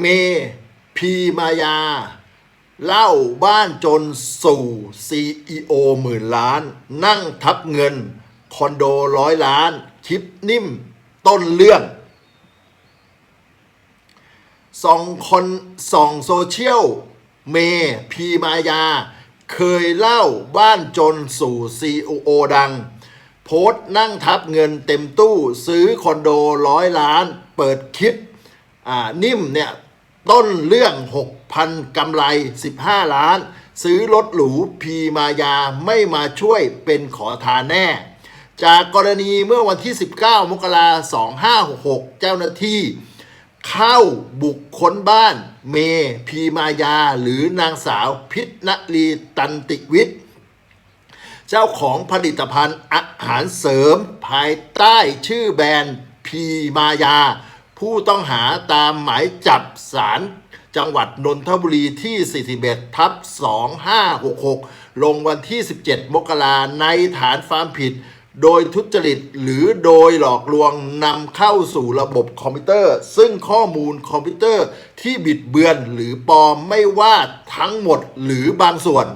เม พีมายา เล่าบ้านจนสู่ CEO หมื่นล้าน นั่งทับเงิน คอนโดร้อยล้าน คลิปนิ่มต้นเรื่องสองคนสองโซเชียล เม พีมายา เคยเล่าบ้านจนสู่ CEO ดัง โพสต์นั่งทับเงินเต็มตู้ซื้อคอนโดร้อยล้าน เปิดคลิป นิ่มเนี่ยต้นเรื่อง 6,000กำไร 15 ล้าน ซื้อรถหรูพีมายาไม่มาช่วยเป็นขอทานแน่ จากกรณีเมื่อวันที่ 19 มกราคม 2566 เจ้าหน้าที่ เข้าบุกค้นบ้านเมพีมายาหรือนางสาวพิษณลีตันติวิทย์ เจ้าของผลิตภัณฑ์อาหารเสริมภายใต้ชื่อแบรนด์พีมายา ผู้ต้องหาตามหมายจับศาลจังหวัดนนทบุรีที่ 41 ทับ 2566 ลงวันที่ 17 มกราในฐานความผิด โดยทุจริตหรือโดยหลอกลวงนำเข้าสู่ระบบคอมพิวเตอร์ ซึ่งข้อมูลคอมพิวเตอร์ที่บิดเบือนหรือปลอมไม่ว่าทั้งหมดหรือบางส่วน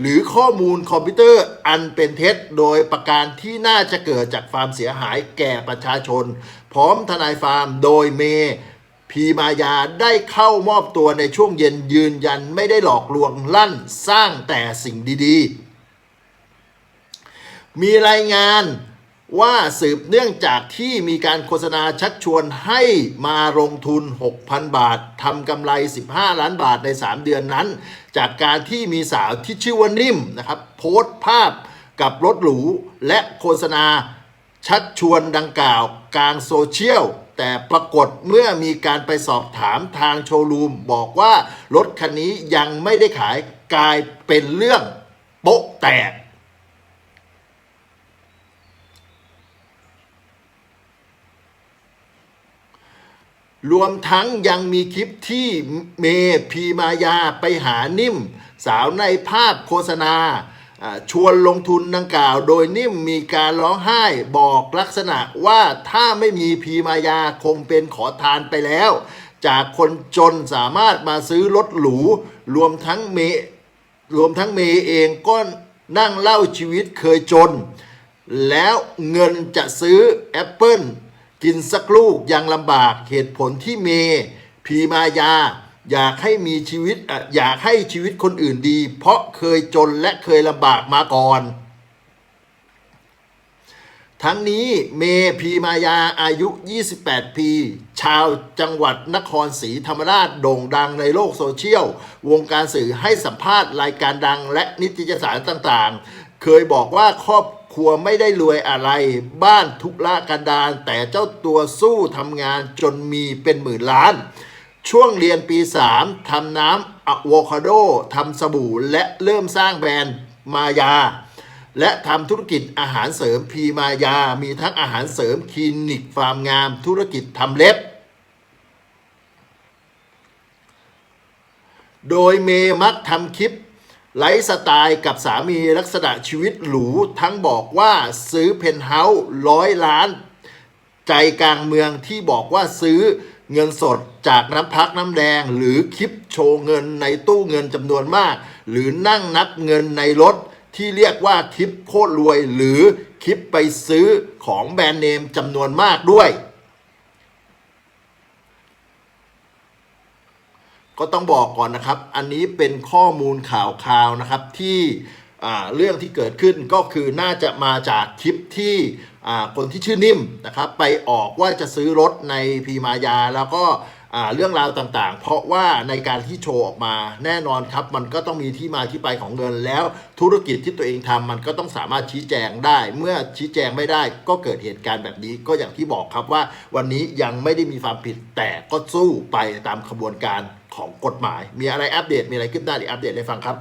หรือข้อมูลคอมพิวเตอร์อันเป็นเท็จ โดยประการที่น่าจะเกิดจากความเสียหายแก่ประชาชน พร้อมทนายฟาร์มโดยเมพีมายาได้เข้ามอบตัวในช่วงเย็นยืนยันไม่ได้หลอกลวงลั่นสร้างแต่สิ่งดีๆ มีรายงาน ว่าสืบเนื่องจากที่มีการโฆษณาชักชวนให้มาลงทุน 6,000 บาททำกำไร 15 ล้านบาทใน 3 เดือนนั้น จากการที่มีสาวที่ชื่อว่านิ่มนะครับโพสต์ภาพกับรถหรูและโฆษณาชักชวนดังกล่าวกลางโซเชียล แต่ปรากฏเมื่อมีการไปสอบถามทางโชว์รูม บอกว่ารถคันนี้ยังไม่ได้ขายกลายเป็นเรื่องโป๊ะแตก รวมทั้งยังมีคลิปที่เมพีมายาไปหานิ่ม สาวในภาพโฆษณา ชวนลงทุนดังกล่าว โดยนิ่มมีการร้องไห้บอกลักษณะว่าถ้าไม่มีพีมายาคงเป็นขอทานไปแล้ว จากคนจนสามารถมาซื้อรถหรู รวมทั้งเมรวมทั้งเมเองก็นั่งเล่าชีวิตเคยจน แล้วเงินจะซื้อแอปเปิล กินสักลูกยังลำบากเหตุผลที่เมพีมายา อยากให้มีชีวิตอะอยากให้ชีวิตคนอื่นดี เพราะเคยจนและเคยลำบากมาก่อน ทั้งนี้เมพีมายาอายุ 28 ปี ชาวจังหวัดนครศรีธรรมราชโด่งดังในโลกโซเชียล วงการสื่อให้สัมภาษณ์รายการดังและนิตยสารต่างๆ เคยบอกว่าครอบ ครัวไม่ได้รวยอะไร บ้านทุกละกันดารแต่เจ้าตัวสู้ทำงานจนมีเป็นหมื่นล้าน ช่วงเรียนปี 3 ทำน้ำอะโวคาโดทำสบู่และเริ่มสร้างแบรนด์มายา และทำธุรกิจอาหารเสริมพีมายา มีทั้งอาหารเสริมคลินิกฟาร์มงาม ธุรกิจทำเล็บโดยเมมักทำคลิป ไลฟ์สไตล์กับสามีลักษณะชีวิตหรู ทั้งบอกว่าซื้อเพนท์เฮาส์ร้อยล้าน ใจกลางเมืองที่บอกว่าซื้อเงินสดจากน้ำพักน้ำแดง หรือคลิปโชว์เงินในตู้เงินจำนวนมาก หรือนั่งนับเงินในรถที่เรียกว่าคลิปโคตรรวย หรือคลิปไปซื้อของแบรนด์เนมจำนวนมากด้วย ก็ต้องบอกก่อนนะครับ อันนี้เป็นข้อมูลข่าวข่าวนะครับที่เรื่องที่เกิดขึ้นก็คือน่าจะมาจากคลิปที่คนที่ชื่อนิ่มนะครับไปออกว่าจะซื้อรถในพีมายาแล้วก็เรื่องราวต่างๆ เพราะว่าในการที่โชว์ออกมาแน่นอนครับ มันก็ต้องมีที่มาที่ไปของเงินแล้วธุรกิจที่ตัวเองทำมันก็ต้องสามารถชี้แจงได้ เมื่อชี้แจงไม่ได้ก็เกิดเหตุการณ์แบบนี้ก็อย่างที่บอกครับว่าวันนี้ยังไม่ได้มีความผิดแต่ก็สู้ไปตามขบวนการ ของกฎหมาย มีอะไรอัปเดตมีอะไรขึ้นหน้าเดี๋ยวอัปเดตให้ฟังครับ